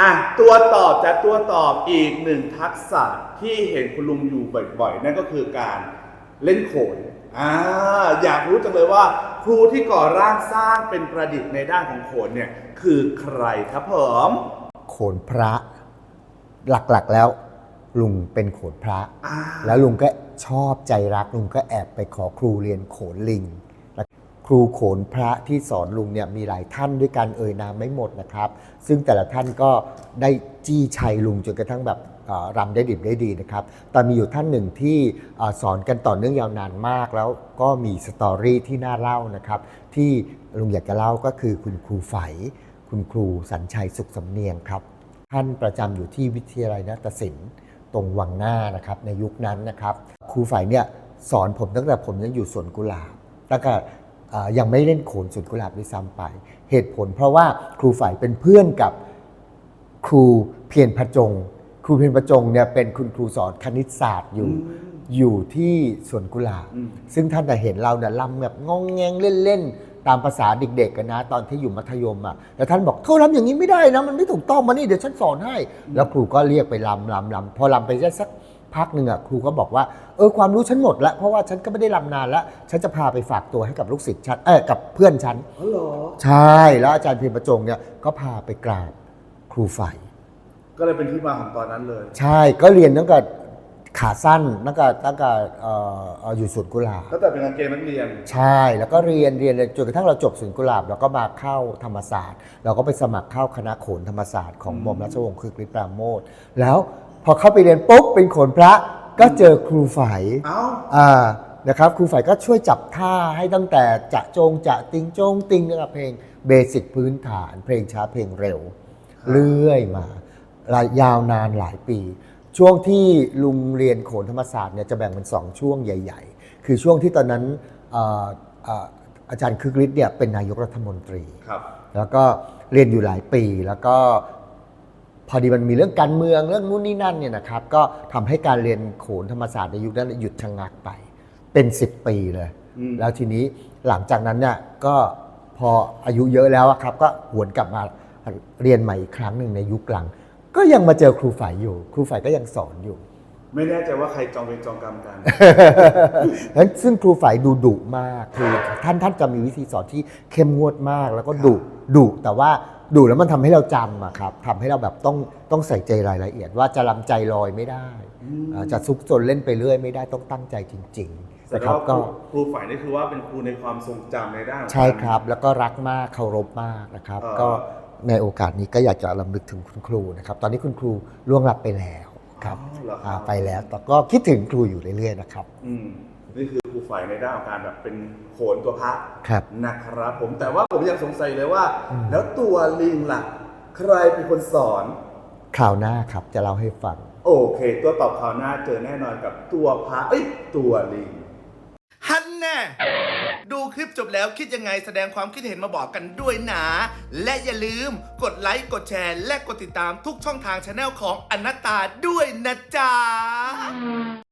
อะตัวตอบจะตัวตอบอีกหนึ่งทักษะที่เห็นคุณลุงอยู่บ่อยๆ นั่นก็คือการเล่นโขนอ่าอยากรู้จังเลยว่า ครูที่ก่อร่างสร้างเป็นประดิษฐ์ในด้านของโขนเนี่ยคือใครครับผมโขนพระหลักๆแล้ว ลุงเป็นโขนพระ อ่า แล้วลุงก็ชอบใจรักลุงก็แอบไปขอครูเรียนโขนลิงและ ครูโขนพระที่สอนลุงเนี่ยมีหลายท่านด้วยกันเอ่ยนามไม่หมดนะครับ ซึ่งแต่ละท่านก็ได้จี้ชัยลุงจนกระทั่งแบบรำได้ดิบได้ดีนะครับ แต่มีอยู่ท่านหนึ่งที่สอนกันต่อเนื่องยาวนานมาก แล้วก็มีสตอรี่ที่น่าเล่านะครับ ที่ลุงอยากจะเล่าก็คือคุณครูไฝคุณครูสัญชัยสุขสำเนียงครับ ท่านประจำอยู่ที่วิทยาลัยนาฏศิลป์ตรงวังหน้านะครับในยุคนั้นนะครับ ครูฝ่ายเนี่ยสอนผมตั้งแต่ผมยังอยู่สวนกุหลาบตั้งแต่ ยังไม่เล่นโขนสวนกุหลาบด้วยซ้ำไป เหตุผลเพราะว่าครูฝ่ายเป็นเพื่อนกับครูเพียรพจง ครูเพียรพจงเนี่ยเป็นคุณครูสอนคณิตศาสตร์อยู่อืมอยู่ที่สวนกุหลาบอืมซึ่งท่านจะเห็นเราเนี่ยลำแบบงองแงงเล่นๆ ตามภาษาเด็กๆกันนะ ตอนที่อยู่มัธยมอะแล้วท่านบอกเธอลำอย่างนี้ไม่ได้นะ มันไม่ถูกต้องมานี่เดี๋ยวฉันสอนให้ แล้วครูก็เรียกไปลำลำลำพอลำไปได้สัก พักหนึ่งอะครูก็บอกว่าเออความรู้ฉันหมดแล้ว เพราะว่าฉันก็ไม่ได้ลำนานแล้วฉันจะพาไปฝากตัวให้กับลูกศิษย์ฉันเออกับเพื่อนฉันอ๋อเหรอใช่แล้วอาจารย์เพียรประจงเนี่ยก็พาไปกราบครูฝ่าย ก็เลยเป็นที่มาของตอนนั้นเลย ใช่ก็เรียนตั้งแต่ขาสั้นตั้งแต่ตั้งแต่เอ่อเอ่ออยู่สวนกุหลาบ ตั้งแต่เป็นกางเกงนักเรียน ใช่แล้วก็เรียนเรียนเลยจนกระทั่งเราจบสวนกุหลาบเราก็มาเข้าธรรมศาสตร์ เราก็ไปสมัครเข้าคณะโขนธรรมศาสตร์ของหม่อมราชวงศ์คือกฤษปราโมทแล้ว พอเข้าไปเรียนปุ๊บเป็นโขนพระก็เจอครูฝ่ายเอ้าอ่านะครับครูฝ่ายก็ช่วยจับท่าให้ตั้งแต่จะโจงจะติงโจงติงนะครับเพลงเบสิกพื้นฐานเพลงช้าเพลงเร็วครับเรื่อยมาหลายยาวนานหลายปี ช่วงที่ลุงเรียนโขนธรรมศาสตร์เนี่ยจะแบ่งเป็นสองช่วงใหญ่ ๆ คือช่วงที่ตอนนั้นเอ่อเอ่ออาจารย์คึกฤทธิ์เนี่ยเป็นนายกรัฐมนตรีครับแล้วก็เรียนอยู่หลายปีแล้วก็ พอดีมันมีเรื่องการเมืองเรื่องนู้นนี่นั่นเนี่ยนะครับก็ทำให้การเรียนโขนธรรมศาสตร์ในยุคนั้นหยุดชะงักไป เป็น 10 ปีเลย อืม แล้วทีนี้หลังจากนั้นเนี่ยก็พออายุเยอะแล้วอะครับ ก็หวนกลับมาเรียนใหม่อีกครั้งหนึ่งในยุคหลัง ก็ยังมาเจอครูฝ่ายอยู่ ครูฝ่ายก็ยังสอนอยู่ ไม่แน่ใจว่าใครจองเวรจองกรรมกัน นั้นซึ่งครูฝ่ายดูดุมากคือท่านท่านจะมีวิธีสอนที่เข้มงวดมากแล้วก็ดุดุแต่ว่าดุแล้วมันทำให้เราจำอะครับทำให้เราแบบต้องต้องใส่ใจรายละเอียด ว่าจะลำใจลอยไม่ได้อืมอ่าจะซุกซนเล่นไปเรื่อยไม่ได้ต้องตั้งใจจริงๆแต่นะครับว่าก็ครูฝ่ายนี่คือว่าเป็นครูในความทรงจำในด้านของใช่ครับ แล้วก็รักมากเคารพมากนะครับเอ่อก็ในโอกาสนี้ก็อยากจะรำลึกถึงคุณครูนะครับ ตอนนี้คุณครูล่วงลับไปแล้ว ครับอ๋อเหรอคอ่ารับไปแล้วแต่ก็คิดถึงครูอยู่เรื่อยๆนะครับ อืมนี่คือครูฝ่ายในด้านของการแบบเป็นโขนตัวพระครับ นะครับผมแต่ว่าผมยังสงสัยเลยว่า อืม แล้วตัวลิงล่ะ ใครเป็นคนสอน คราวหน้าครับจะเล่าให้ฟัง โอเค ตัวตอบข่าวหน้าเจอแน่นอนกับตัวพระเอ้ยตัวลิงฮันแน่ดู คลิปจบแล้วคิดยังไงแสดงความคิดเห็นมาบอกกันด้วยนะ และอย่าลืมกดไลค์กดแชร์และกดติดตามทุกช่องทางช anel ของอนัตตาด้วยนะจ๊ะ